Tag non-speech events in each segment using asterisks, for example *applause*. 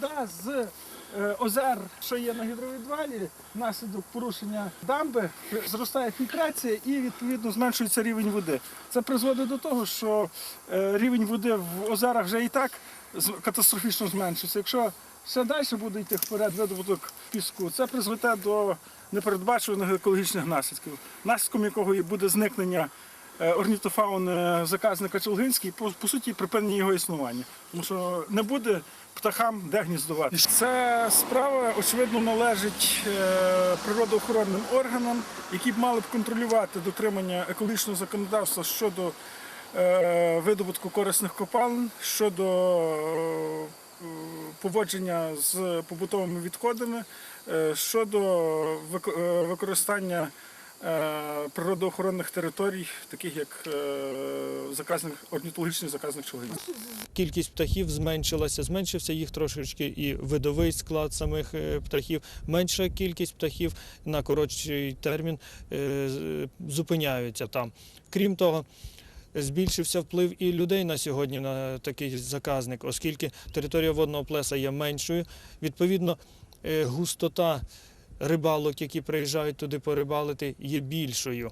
вода з е, озер, що є на гідровідвалі, внаслідок порушення дамби, зростає фільтрація і відповідно зменшується рівень води. Це призводить до того, що е, рівень води в озерах вже і так катастрофічно зменшується. Якщо ще далі буде йти вперед видобуток піску, це призведе до непередбачуваних екологічних наслідків, наслідком якого і буде зникнення е, орнітофауни заказника Челгинський, по, по суті, припинення його існування. Тому що не буде птахам де гніздувати. Ця справа, очевидно, належить е, природоохоронним органам, які б мали б контролювати дотримання екологічного законодавства щодо е, видобутку корисних копалин, щодо е, поводження з побутовими відходами, е, щодо вик- е, використання е, природоохоронних територій, таких як е, заказник, орнітологічний заказник Чолгин. Кількість птахів зменшилася, зменшився їх трошечки і видовий склад самих е, птахів. Менша кількість птахів на коротший термін е, зупиняються там. Крім того, збільшився вплив і людей на сьогодні на такий заказник, оскільки територія водного плеса є меншою. Відповідно, е, густота рибалок, які приїжджають туди порибалити, є більшою.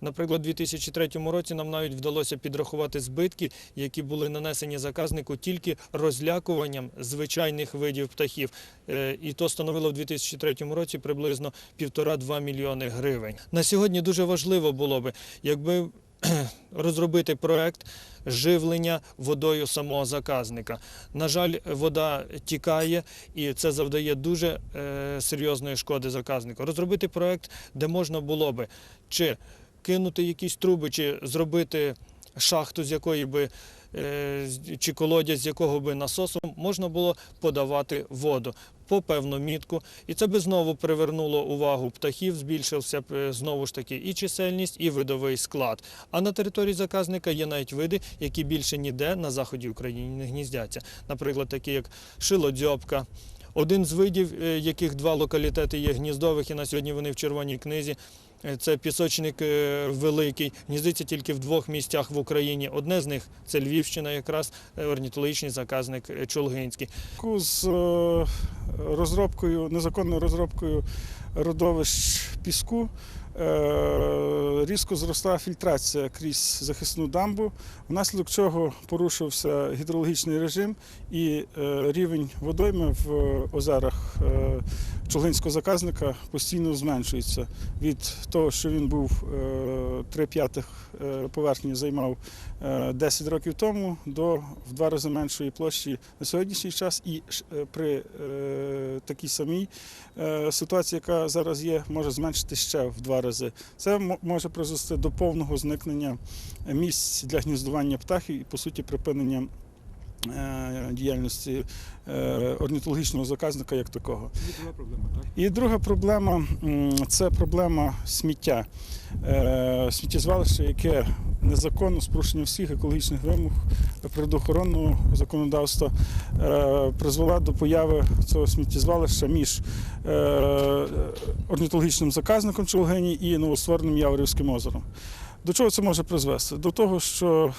Наприклад, у 2003 році нам навіть вдалося підрахувати збитки, які були нанесені заказнику тільки розлякуванням звичайних видів птахів. Е, І то становило в 2003 році приблизно 1,5-2 мільйони гривень. На сьогодні дуже важливо було би, якби *clears throat* розробити проект живлення водою самого заказника. На жаль, вода тікає і це завдає дуже е, серйозної шкоди заказнику. Розробити проект, де можна було би чи кинути якісь труби, чи зробити шахту, з якої би чи колодязь, з якого би насосом можна було подавати воду по певну мітку. І це би знову привернуло увагу птахів, збільшився б е, знову ж таки і чисельність, і видовий склад. А на території заказника є навіть види, які більше ніде на заході України не гніздяться. Наприклад, такі як шилодзьобка. Один з видів, е, яких два локалітети є гніздових, і на сьогодні вони в червоній книзі. Е, Це пісочник е, великий, гніздиться тільки в двох місцях в Україні. Одне з них це Львівщина, якраз е, орнітологічний заказник Чолгинський. з розробкою, незаконною розробкою родовищ піску різко зросла фільтрація крізь захисну дамбу, внаслідок чого порушився гідрологічний режим і е, рівень водойми в озерах е, Чолгинського заказника постійно зменшується. Від того, що він був е, три п'ятих е, поверхні займав е, 10 років тому, до в два рази меншої площі на сьогоднішній час. І е, при е, такій самій е, ситуації, яка зараз є, може зменшити ще в два рази. Це може призвести до повного зникнення місць для гніздування птахів і, по суті, припинення. Е, Діяльності е, орнітологічного заказника як такого. Є друга проблема, так? І друга проблема це проблема сміття. Е, Сміттєзвалище, яке незаконно з порушенням всіх екологічних вимог природоохоронного законодавства призвела до появи цього сміттєзвалища між орнітологічним заказником Чолгині і новоствореним Яворівським озером. До чого це може призвести? До того, що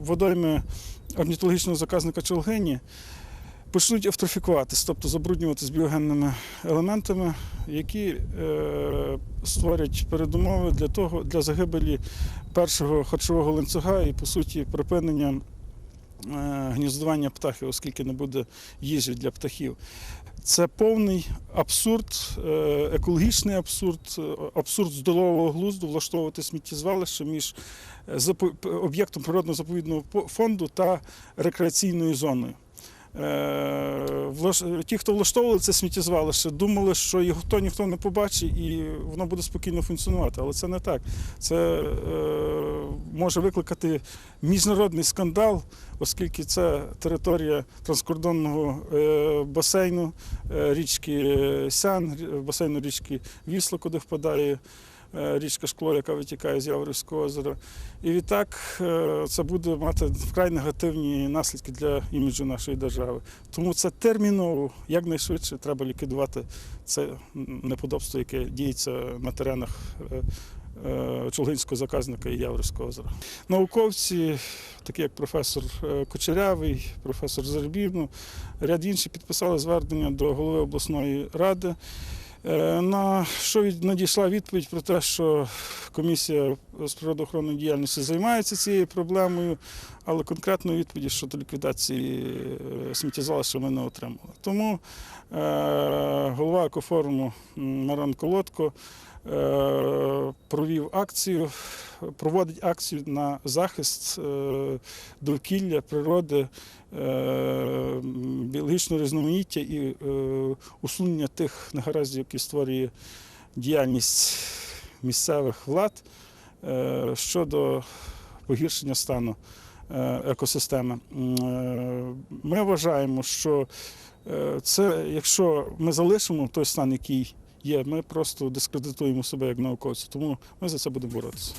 водойми орнітологічного заказника Челгені почнуть евтрофікуватись, тобто забруднюватися біогенними елементами, які е, створять передумови для того для загибелі першого харчового ланцюга і, по суті, припинення гніздування птахів, оскільки не буде їжі для птахів. Це повний абсурд, е, екологічний абсурд, е, абсурд здорового глузду влаштовувати сміттєзвалище між е, об'єктом природно-заповідного фонду та рекреаційною зоною. Е, Ті, хто влаштовували це сміттєзвалище, думали, що його хто ніхто не побачить і воно буде спокійно функціонувати. Але це не так. Це е, може викликати міжнародний скандал, оскільки це територія транскордонного е, басейну річки Сян, басейну річки Вісло, куди впадає річка Шкло, яка витікає з Яворівського озера. І відтак е, це буде мати вкрай негативні наслідки для іміджу нашої держави. Тому це терміново, якнайшвидше треба ліквідувати це неподобство, яке діється на теренах е, е, заказника і Яворівського озера. Науковці, такі як професор е, Кочерявий, професор Зарбівну, ряд інших підписали звернення до голови обласної ради. Е, На що надійшла відповідь про те, що комісія з природоохоронної діяльності займається цією проблемою, але конкретної відповіді щодо ліквідації е, сміттєзвалища ми не отримали. Тому е, голова екофоруму м, Мирон Колодко провів акцію, проводить акцію на захист довкілля, природи, е, біологічного різноманіття і е, усунення тих негараздів, які створює діяльність місцевих влад е, щодо погіршення стану е, екосистеми. Ми вважаємо, що це, якщо ми залишимо той стан, який є, ми просто дискредитуємо себе як науковці. Тому ми за це будемо боротися.